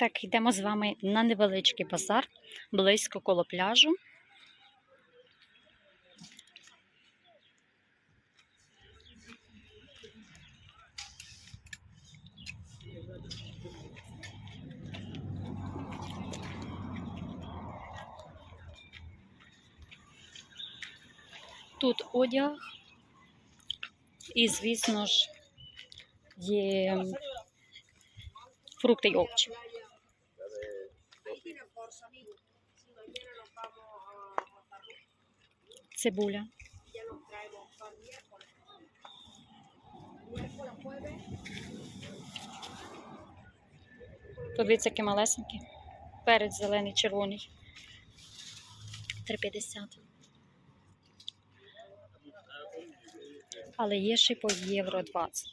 Так, йдемо з вами на невеличкий базар, близько коло пляжу. Тут одяг і, звісно ж, є фрукти й овочі. Jueves. Подивіться, які малесенькі. Перець зелений, червоний. 3,50. Але є ще й по євро 20.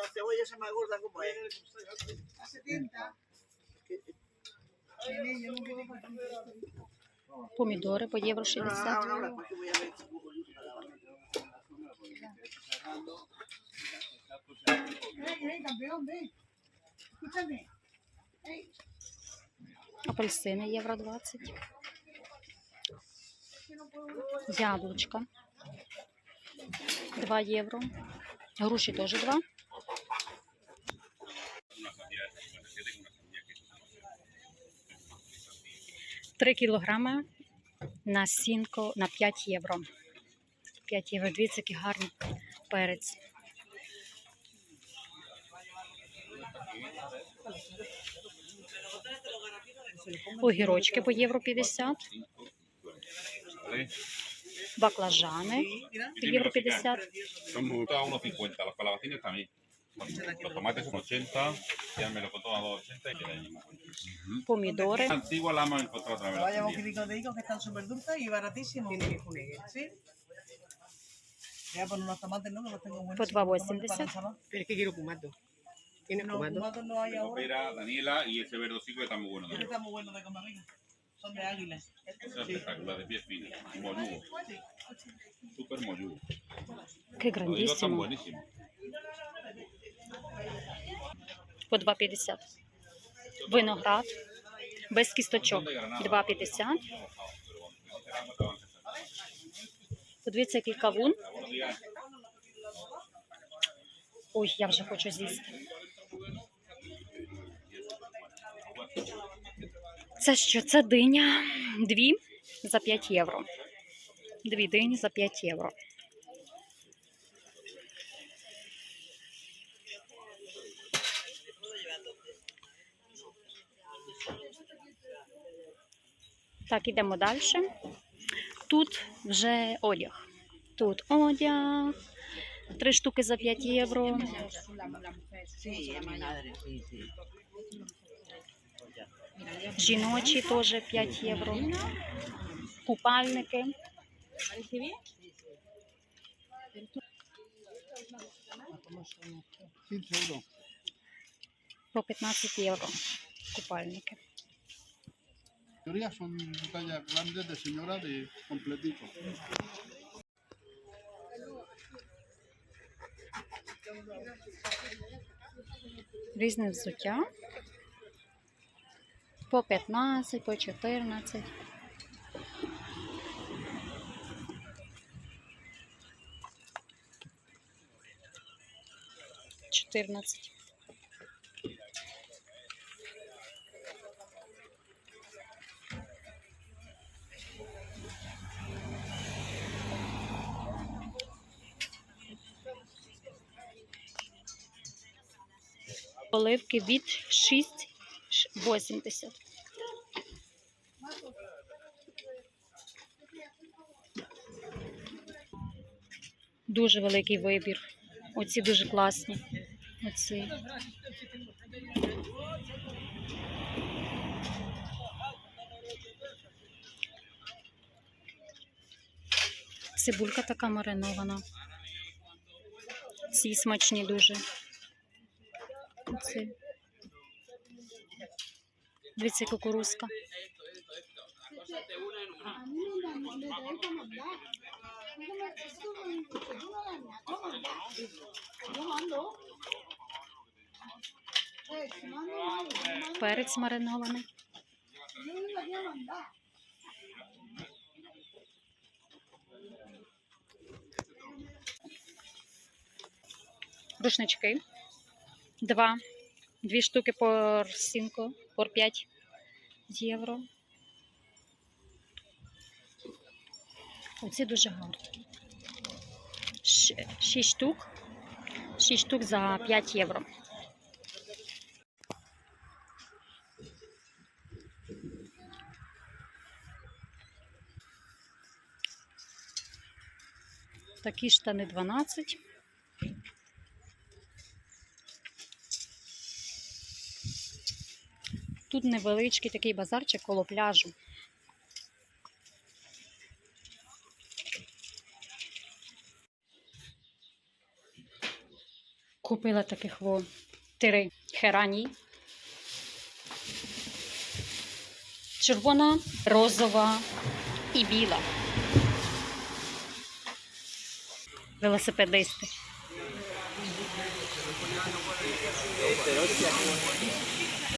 La cebolla esa más gorda como es. A 70. Помідори по євро Ahora, 60. ahora, ahora, pues que voy a ver si puedo yo Ven, ven, campeón, ven. Escúchame. Ey, Апельсини євро 20. Яблучка. 2 євро. Груші теж 2. Три кілограми на сінко на 5 євро. 5 євро. Дивіться, який гарний перець. Огірочки по євро 50. Баклажани по євро 50. Los tomates son 80, ya me lo contó a 280 y queda ahí mismo. Pomidores. Antigua la hemos encontrado otra vez. Vaya boquilitos de higos que están súper dulces y baratísimos. Tiene que junegue, ¿eh? ¿sí? Ya por unos tomates, ¿no? Que los tengo buenos. Pues Por favor, siéntese. Pero es que quiero cumato. ¿Tienes no, cumato? cumato no hay ahora. Pera, Daniela y ese verdocico está muy bueno. Este está muy bueno de comer, Son de águilas. Este es espectacular, de pies finos. Mollugo. Súper mollugo. Qué grandísimo. Los higos están buenísimos. По 2,50. Виноград. Без кісточок. 2,50. Подивіться, який кавун. Ой, я вже хочу з'їсти. Це що? Це диня. Дві за 5 євро. Дві дині за 5 євро. Так, ідемо далі. Тут вже одяг. Тут одяг. Три штуки за 5 євро. Жіночі теж 5 євро. Купальники. По 15 євро. Купальники. Mayoría son tallas grandes de señora de completito. Різне взуття. По 15, по 14. Чотирнадцять. Оливки від 6,80. Дуже великий вибір. Оці дуже класні. Оці. Цибулька така маринована. Ці смачні дуже. Оці. Дивіться, кукурузка. Перець маринований. Рушнички. Два. Дві штуки по 7, по 5 євро. Оці дуже гарні. Шість штук. Шість штук за 5 євро. Такі штани 12. Тут невеличкий такий базарчик коло пляжу. Купила таких во три херані. Червона, розова і біла. Велосипедисти.